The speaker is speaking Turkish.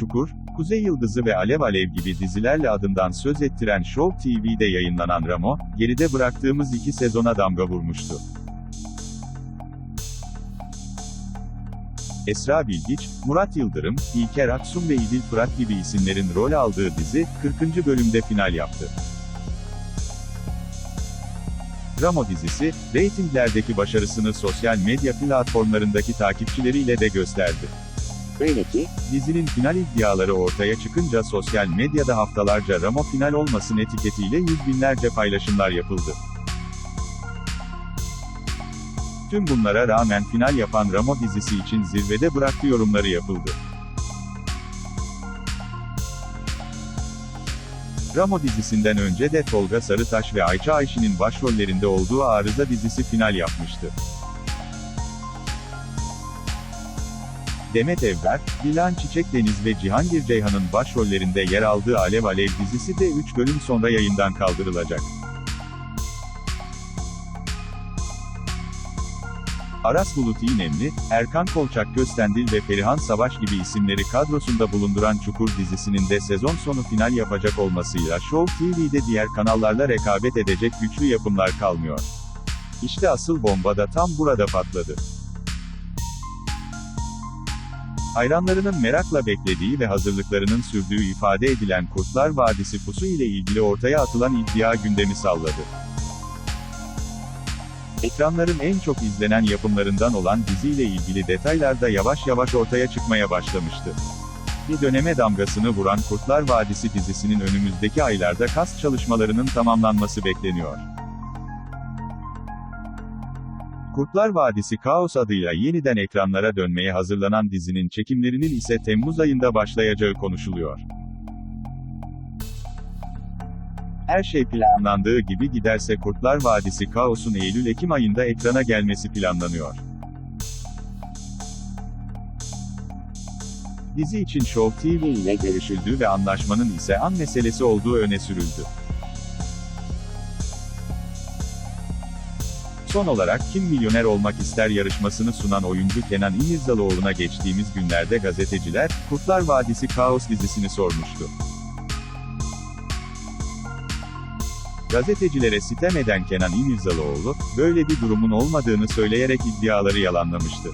Çukur, Kuzey Yıldızı ve Alev Alev gibi dizilerle adından söz ettiren Show TV'de yayınlanan Ramo, geride bıraktığımız iki sezona damga vurmuştu. Esra Bilgiç, Murat Yıldırım, İlker Aksun ve İdil Fırat gibi isimlerin rol aldığı dizi, 40. bölümde final yaptı. Ramo dizisi, reytinglerdeki başarısını sosyal medya platformlarındaki takipçileriyle de gösterdi. Öyle Dizinin final iddiaları ortaya çıkınca sosyal medyada haftalarca Ramo final olmasın etiketiyle yüz binlerce paylaşımlar yapıldı. Tüm bunlara rağmen final yapan Ramo dizisi için zirvede bıraktı yorumları yapıldı. Ramo dizisinden önce de Tolga Sarıtaş ve Ayça Ayşin'in başrollerinde olduğu Arıza dizisi final yapmıştı. Demet Evber, Dilan Çiçek Deniz ve Cihangir Ceyhan'ın başrollerinde yer aldığı Alev Alev dizisi de 3 bölüm sonra yayından kaldırılacak. Aras Bulut İynemli, Erkan Kolçak Köstendil ve Perihan Savaş gibi isimleri kadrosunda bulunduran Çukur dizisinin de sezon sonu final yapacak olmasıyla Show TV'de diğer kanallarla rekabet edecek güçlü yapımlar kalmıyor. İşte asıl bomba da tam burada patladı. Hayranlarının merakla beklediği ve hazırlıklarının sürdüğü ifade edilen Kurtlar Vadisi pusu ile ilgili ortaya atılan iddia gündemi salladı. Ekranların en çok izlenen yapımlarından olan diziyle ilgili detaylar da yavaş yavaş ortaya çıkmaya başlamıştı. Bir döneme damgasını vuran Kurtlar Vadisi dizisinin önümüzdeki aylarda kas çalışmalarının tamamlanması bekleniyor. Kurtlar Vadisi Kaos adıyla yeniden ekranlara dönmeye hazırlanan dizinin çekimlerinin ise Temmuz ayında başlayacağı konuşuluyor. Her şey planlandığı gibi giderse Kurtlar Vadisi Kaos'un Eylül-Ekim ayında ekrana gelmesi planlanıyor. Dizi için Show TV ile görüşüldü ve anlaşmanın ise an meselesi olduğu öne sürüldü. Son olarak Kim Milyoner Olmak İster yarışmasını sunan oyuncu Kenan İmirzalıoğlu'na geçtiğimiz günlerde gazeteciler, Kurtlar Vadisi Kaos dizisini sormuştu. Gazetecilere sitem eden Kenan İmirzalıoğlu, böyle bir durumun olmadığını söyleyerek iddiaları yalanlamıştı.